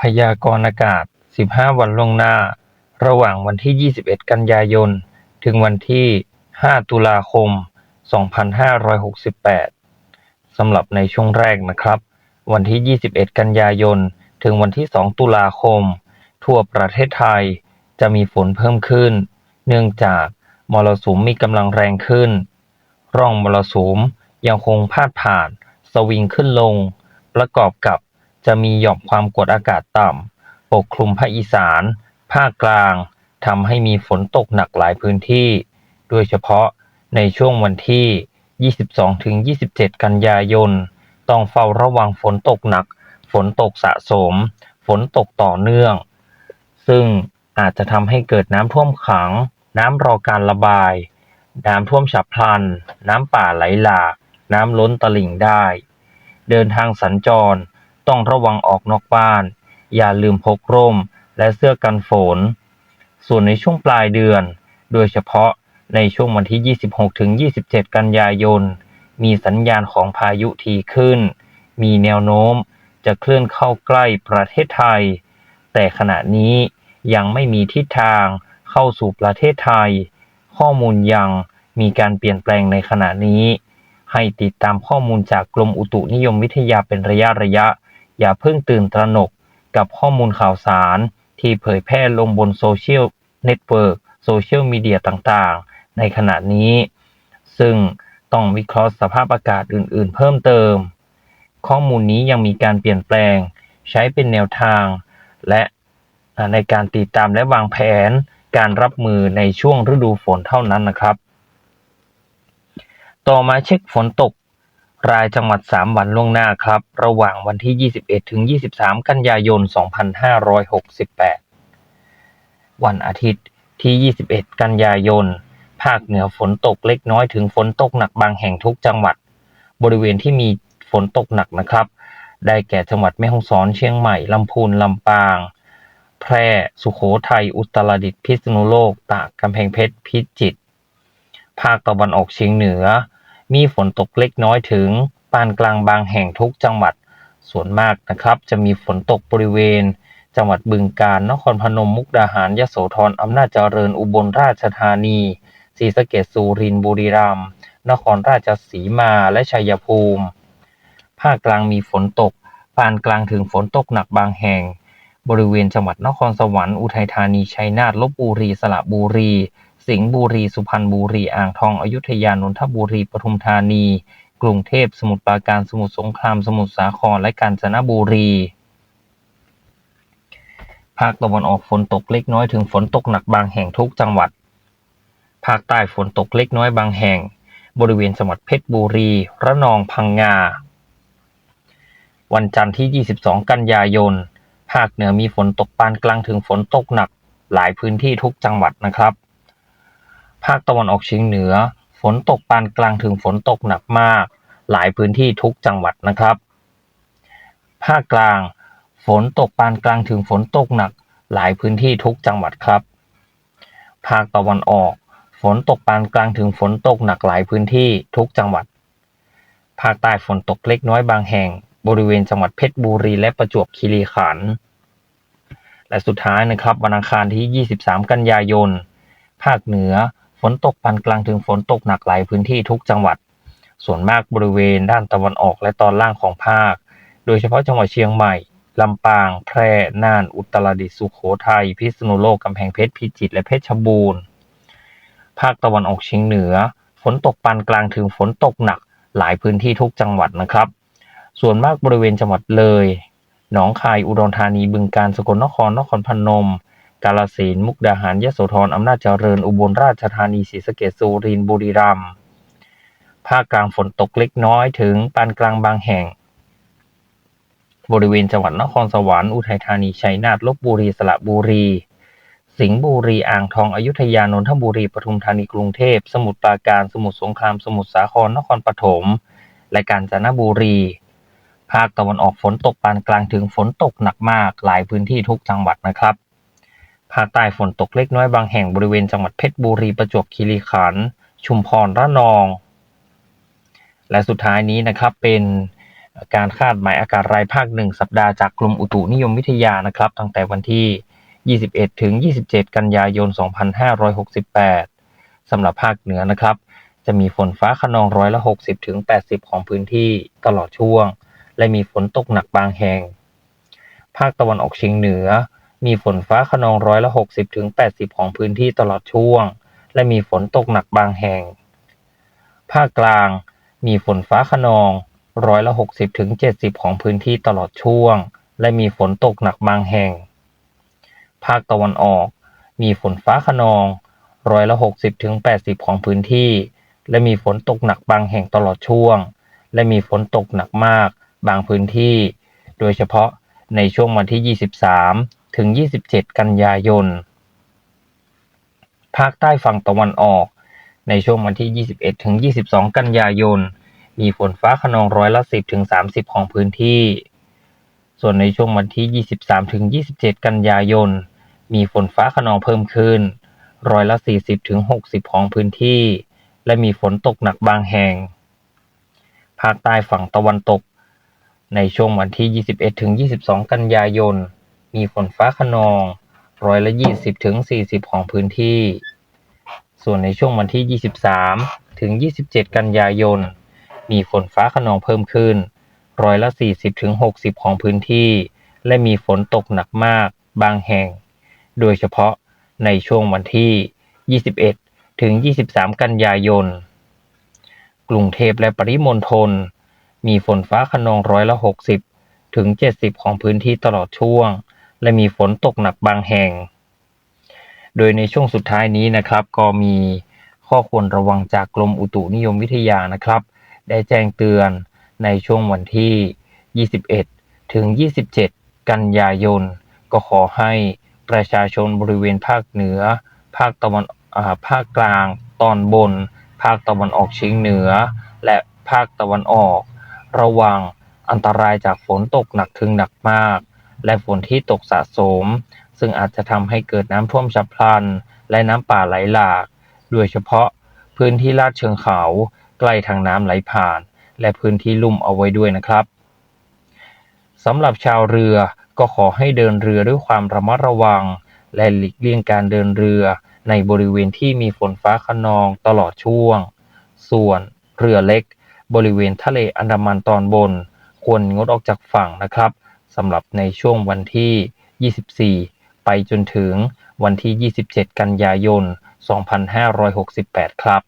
พยากรณ์อากาศ 15 วันล่วงหน้า ระหว่างวันที่ 21 กันยายน ถึงวันที่ 5 ตุลาคม 2568 สำหรับในช่วงแรกนะครับ วันที่ 21 กันยายน ถึงวันที่ 2 ตุลาคม ทั่วประเทศไทยจะมีฝนเพิ่มขึ้น เนื่องจากมรสุมมีกำลังแรงขึ้น ร่องมรสุมยังคงพาดผ่าน สวิงขึ้นลง ประกอบกับจะมีหย่อมความกดอากาศต่ำปกคลุมภาคอีสาน ภาคกลางทำให้มีฝนตกหนักหลายพื้นที่ โดยเฉพาะในช่วงวันที่ 22-27 กันยายน ต้องเฝ้าระวังฝนตกหนัก ฝนตกสะสม ฝนตกต่อเนื่อง ซึ่งอาจจะทำให้เกิดน้ำท่วมขัง น้ำรอการระบาย น้ำท่วมฉับพลัน น้ำป่าไหลหลาก น้ำล้นตลิ่งได้ เดินทางสัญจร ต้องระวังออกนอกบ้าน อย่าลืมพกร่มและเสื้อกันฝน ส่วนในช่วงปลายเดือน โดยเฉพาะในช่วงวันที่ 26ถึง27 กันยายน มีสัญญาณของพายุทีขึ้น มีแนวโน้มจะเคลื่อนเข้าใกล้ประเทศไทย แต่ขณะนี้ยังไม่มีทิศทางเข้าสู่ประเทศไทย ข้อมูลยังมีการเปลี่ยนแปลงในขณะนี้ ให้ติดตามข้อมูลจากกรมอุตุนิยมวิทยาเป็นระยะระยะ อย่าเพิ่งตื่นตระหนกกับข้อมูลข่าวสาร ที่เผยแพร่ลงบนโซเชียลเน็ตเวิร์กโซเชียลมีเดียต่างๆ ในขณะนี้ ซึ่งต้องวิเคราะห์สภาพอากาศอื่นๆ เพิ่มเติม ข้อมูลนี้ยังมีการเปลี่ยนแปลง ใช้เป็นแนวทาง และในการติดตามและวางแผนการรับมือในช่วงฤดูฝนเท่านั้นนะครับ ต่อมาเช็คฝนตก รายจังหวัด 3 วันล่วงหน้าครับ ระหว่างวันที่ 21 ถึง 23 กันยายน 2568 วันอาทิตย์ที่ 21 กันยายน ภาคเหนือฝนตกเล็กน้อยถึงฝนตกหนักบางแห่งทุกจังหวัด บริเวณที่มีฝนตกหนักนะครับ ได้แก่จังหวัดแม่ฮ่องสอนเชียงใหม่ ลำพูน ลำปาง แพร่ สุโขทัย อุตรดิตถ์ พิษณุโลก ตาก กำแพงเพชร พิจิตร ภาคตะวันออกเฉียงเหนือ มีฝนตกเล็กน้อยถึงปานกลางบางแห่งทุกจังหวัด ส่วนมากนะครับ จะมีฝนตกบริเวณ จังหวัดบึงกาฬ นครพนม มุกดาหาร ยโสธร อำนาจเจริญ อุบลราชธานี ศรีสะเกษสุรินทร์ บุรีรัมย์ นครราชสีมา และชัยภูมิ ภาคกลางมีฝนตก ปานกลางถึงฝนตกหนักบางแห่ง บริเวณจังหวัดนครสวรรค์ อุทัยธานี ชัยนาท ลบบุรี สระบุรี สิงห์บุรี สุพรรณบุรี อ่างทอง อยุธยา นนทบุรี ปทุมธานี กรุงเทพ สมุทรปราการ สมุทรสงคราม สมุทรสาคร และกาญจนบุรี ภาคตะวันออกฝนตกเล็กน้อยถึงฝนตกหนักบางแห่งทุกจังหวัด ภาคใต้ฝนตกเล็กน้อยบางแห่ง บริเวณจังหวัดเพชรบุรี ระนอง พังงา วันจันทร์ที่ 22 กันยายน ภาคเหนือมีฝนตกปานกลางถึงฝนตกหนัก หลายพื้นที่ทุกจังหวัดนะครับ ภาคตะวันออกเฉียงเหนือ ฝนตกปานกลางถึงฝนตกหนักมาก หลายพื้นที่ทุกจังหวัดนะครับ ภาคกลาง ฝนตกปานกลางถึงฝนตกหนัก หลายพื้นที่ทุกจังหวัดครับ ภาคตะวันออก ฝนตกปานกลางถึงฝนตกหนักหลายพื้นที่ทุกจังหวัด ภาคใต้ฝนตกเล็กน้อยบางแห่ง บริเวณจังหวัดเพชรบุรีและประจวบคีรีขันธ์และสุดท้ายนะครับวันอังคารที่ 23 กันยายน ภาคเหนือ ฝนตกปานกลางถึงฝนตกหนักหลายพื้นที่ทุกจังหวัด ส่วนมากบริเวณด้านตะวันออกและตอนล่างของภาค โดยเฉพาะจังหวัดเชียงใหม่ ลำปาง แพร่ น่าน อุตรดิตถ์ สุโขทัย พิษณุโลก กำแพงเพชร พิจิตร และเพชรบูรณ์ ภาคตะวันออกเฉียงเหนือ ฝนตกปานกลางถึงฝนตกหนักหลายพื้นที่ทุกจังหวัดนะครับ ส่วนมากบริเวณจังหวัดเลย หนองคาย อุดรธานี บึงกาฬ สกลนคร นครพนม กาฬสินมุกดาหารยโสธรอำนาจเจริญอุบลราชธานีศรีสะเกษสุรินทร์บุรีรัมย์ภาคกลางฝนตกเล็กน้อยถึงปานกลางบางแห่ง บริเวณจังหวัดนครสวรรค์อุทัยธานีชัยนาทลบบุรีสระบุรี สิงห์บุรีอ่างทองอยุธยานนทบุรีปทุมธานีกรุงเทพ สมุทรปราการสมุทรสงคราม สมุทรสาครนครปฐมและกาญจนบุรี ภาคตะวันออกฝนตกปานกลางถึงฝนตกหนักมากหลายพื้นที่ทุกจังหวัดนะครับ ภาคใต้ฝนตกเล็กน้อยบางแห่งบริเวณจังหวัดเพชรบุรีประจวบคีรีขันธ์ชุมพรระนอง และสุดท้ายนี้นะครับเป็นการคาดหมายอากาศรายภาคหนึ่งสัปดาห์จากกรมอุตุนิยมวิทยานะครับตั้งแต่วันที่ 21 ถึง 27 กันยายน 2568 สำหรับภาคเหนือนะครับ จะมีฝนฟ้าขนองร้อยละ 60 ถึง 80 ของพื้นที่ตลอดช่วง และมีฝนตกหนักบางแห่ง ภาคตะวันออกเฉียงเหนือ มีฝนฟ้าขนองร้อยละ 60ถึง80 ของพื้นที่ตลอดช่วง และมีฝนตกหนักบางแห่ง ภาคกลาง มีฝนฟ้าขนองร้อยละ 60ถึง70 ของพื้นที่ตลอดช่วง และมีฝนตกหนักบางแห่ง ภาคตะวันออก มีฝนฟ้าขนองร้อยละ 60ถึง80 ของพื้นที่ และมีฝนตกหนักบางแห่งตลอดช่วง และมีฝนตกหนักมากบางพื้นที่ โดยเฉพาะในช่วงวันที่ 23 ถึง 27 กันยายน ภาคใต้ฝั่งตะวันออก ในช่วงวันที่ 21 ถึง 22 กันยายน มีฝนฟ้าขนองร้อยละ 10 ถึง 30 ของพื้นที่ ส่วนในช่วงวันที่ 23 ถึง 27 กันยายน มีฝนฟ้าขนองเพิ่มขึ้น ร้อยละ 40 ถึง 60 ของพื้นที่ และมีฝนตกหนักบางแห่ง ภาคใต้ฝั่งตะวันตก ในช่วงวันที่ 21 ถึง 22 กันยายน มีฝนฟ้าขนองร้อยละ20ถึง40ของพื้นที่ ส่วนในช่วงวันที่23ถึง27กันยายน มีฝนฟ้าขนองเพิ่มขึ้นร้อยละ40ถึง60ของพื้นที่ และมีฝนตกหนักมากบางแห่ง โดยเฉพาะในช่วงวันที่ 21 ถึง 23 กันยายน กรุงเทพและปริมณฑลมีฝนฟ้าขนองร้อยละ 60 ถึง 70 ของพื้นที่ตลอดช่วง และมีฝนตกหนักบางแห่ง โดยในช่วงสุดท้ายนี้นะครับ ก็มีข้อควรระวังจากกรมอุตุนิยมวิทยานะครับ ได้แจ้งเตือนในช่วงวันที่ 21 ถึง 27 กันยายน ก็ขอให้ประชาชนบริเวณภาคเหนือ ภาคตะวันอ่าภาคกลาง ตอนบน ภาคตะวันออกเฉียงเหนือ และภาคตะวันออก ระวังอันตรายจากฝนตกหนักถึงหนักมาก และฝนที่ตกสะสม ซึ่งอาจจะทำให้เกิดน้ำท่วมฉับพลัน และน้ำป่าไหลหลาก โดยเฉพาะพื้นที่ลาดเชิงเขา ใกล้ทางน้ำไหลผ่าน และพื้นที่ลุ่มเอาไว้ด้วยนะครับสำหรับชาวเรือก็ขอให้เดินเรือด้วยความระมัดระวัง และหลีกเลี่ยงการเดินเรือในบริเวณที่มีฝนฟ้าคะนองตลอดช่วง ส่วนเรือเล็ก บริเวณทะเลอันดามันตอนบน ควรงดออกจากฝั่งนะครับ สำหรับในช่วงวันที่ 24 ไปจนถึงวันที่ 27 กันยายน 2568 ครับ